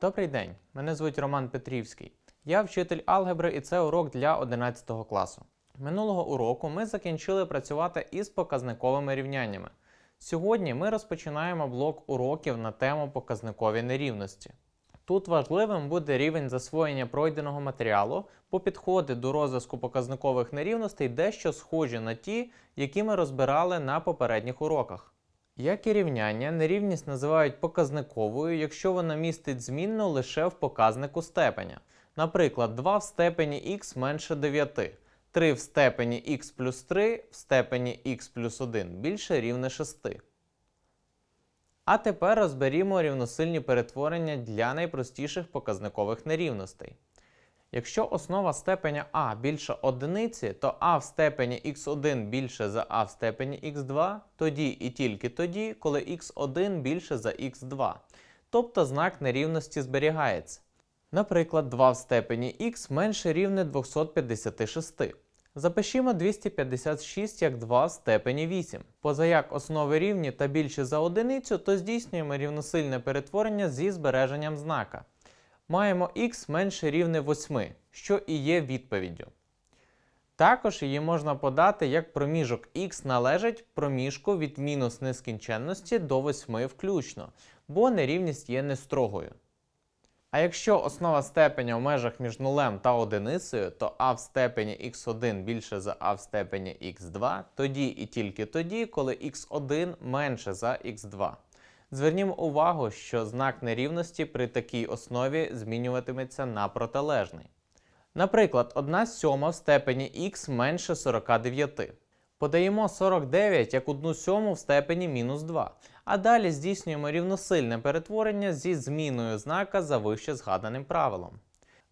Добрий день, мене звуть Роман Петрівський. Я вчитель алгебри і це урок для 11 класу. Минулого уроку ми закінчили працювати із показниковими рівняннями. Сьогодні ми розпочинаємо блок уроків на тему показникові нерівності. Тут важливим буде рівень засвоєння пройденого матеріалу, бо підходи до розв'язку показникових нерівностей дещо схожі на ті, які ми розбирали на попередніх уроках. Як і рівняння, нерівність називають показниковою, якщо вона містить змінну лише в показнику степеня. Наприклад, 2 в степені х менше 9, 3 в степені х плюс 3 в степені х плюс 1 більше рівне 6. А тепер розберімо рівносильні перетворення для найпростіших показникових нерівностей. Якщо основа степеня а більше одиниці, то а в степені х1 більше за а в степені х2, тоді і тільки тоді, коли х1 більше за х2. Тобто знак нерівності зберігається. Наприклад, 2 в степені х менше рівне 256. Запишімо 256 як 2 в степені 8. Позаяк основи рівні та більші за одиницю, то здійснюємо рівносильне перетворення зі збереженням знака. Маємо х менше рівне 8, що і є відповіддю. Також її можна подати як проміжок х належить проміжку від мінус нескінченності до 8 включно, бо нерівність є нестрогою. А якщо основа степеня в межах між нулем та одиницею, то а в степені х1 більше за а в степені х2, тоді і тільки тоді, коли х1 менше за х2. Звернімо увагу, що знак нерівності при такій основі змінюватиметься на протилежний. Наприклад, 1 сьома в степені х менше 49. Подаємо 49 як 1 сьому в степені мінус 2, а далі здійснюємо рівносильне перетворення зі зміною знака за вище згаданим правилом.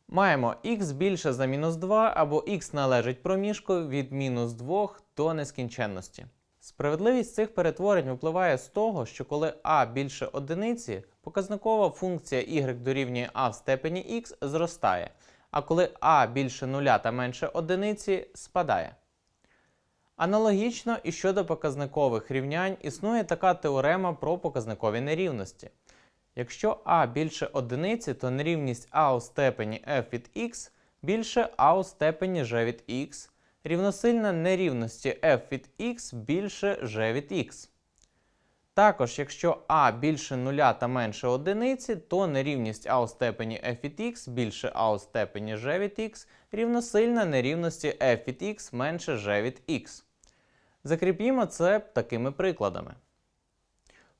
Маємо х більше за мінус 2 або х належить проміжку від мінус 2 до нескінченності. Справедливість цих перетворень випливає з того, що коли а більше одиниці, показникова функція y дорівнює а в степені х зростає, а коли а більше нуля та менше одиниці спадає. Аналогічно і щодо показникових рівнянь існує така теорема про показникові нерівності. Якщо а більше одиниці, то нерівність а у степені f від x більше а у степені g від x, рівносильна нерівності f від x більше g від x. Також, якщо а більше нуля та менше одиниці, то нерівність а у степені f від x більше а у степені g від x рівносильна нерівності f від x менше g від x. Закріпімо це такими прикладами.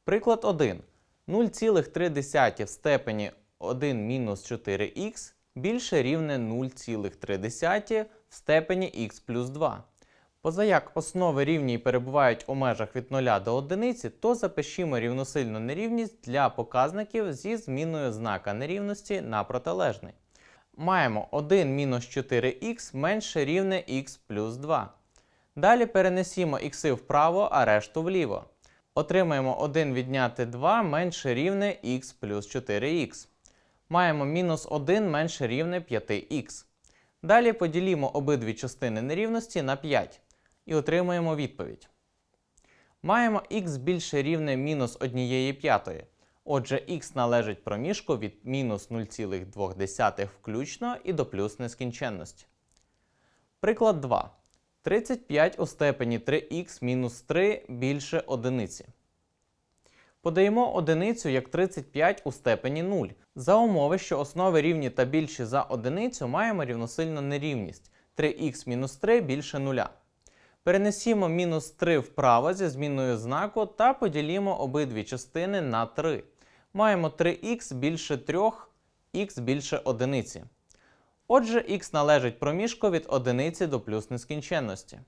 Приклад 1. 0,3 в степені 1 мінус 4х більше рівне 0,3 в степені х плюс 2. Позаяк основи рівні перебувають у межах від 0 до 1, то запишімо рівносильну нерівність для показників зі зміною знака нерівності на протилежний. Маємо 1 мінус 4х менше рівне х плюс 2. Далі перенесімо ікси вправо, а решту вліво. Отримаємо 1 відняти 2 менше рівне х плюс 4х. Маємо мінус 1 менше рівне 5х. Далі поділімо обидві частини нерівності на 5 і отримаємо відповідь. Маємо х більше рівне мінус 1 п'ятої. Отже, х належить проміжку від мінус 0,2 включно і до плюс нескінченності. Приклад 2. 35 у степені 3х мінус 3 більше одиниці. Подаємо одиницю як 35 у степені 0. За умови, що основи рівні та більші за одиницю, маємо рівносильну нерівність 3х мінус 3 більше 0. Перенесімо мінус 3 вправо зі зміною знаку та поділімо обидві частини на 3. Маємо 3х більше 3, х більше одиниці. Отже, х належить проміжку від одиниці до плюс нескінченності.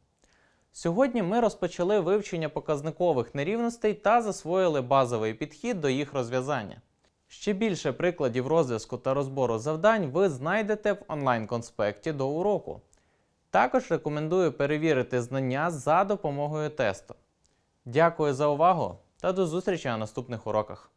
Сьогодні ми розпочали вивчення показникових нерівностей та засвоїли базовий підхід до їх розв'язання. Ще більше прикладів розв'язку та розбору завдань ви знайдете в онлайн-конспекті до уроку. Також рекомендую перевірити знання за допомогою тесту. Дякую за увагу та до зустрічі на наступних уроках.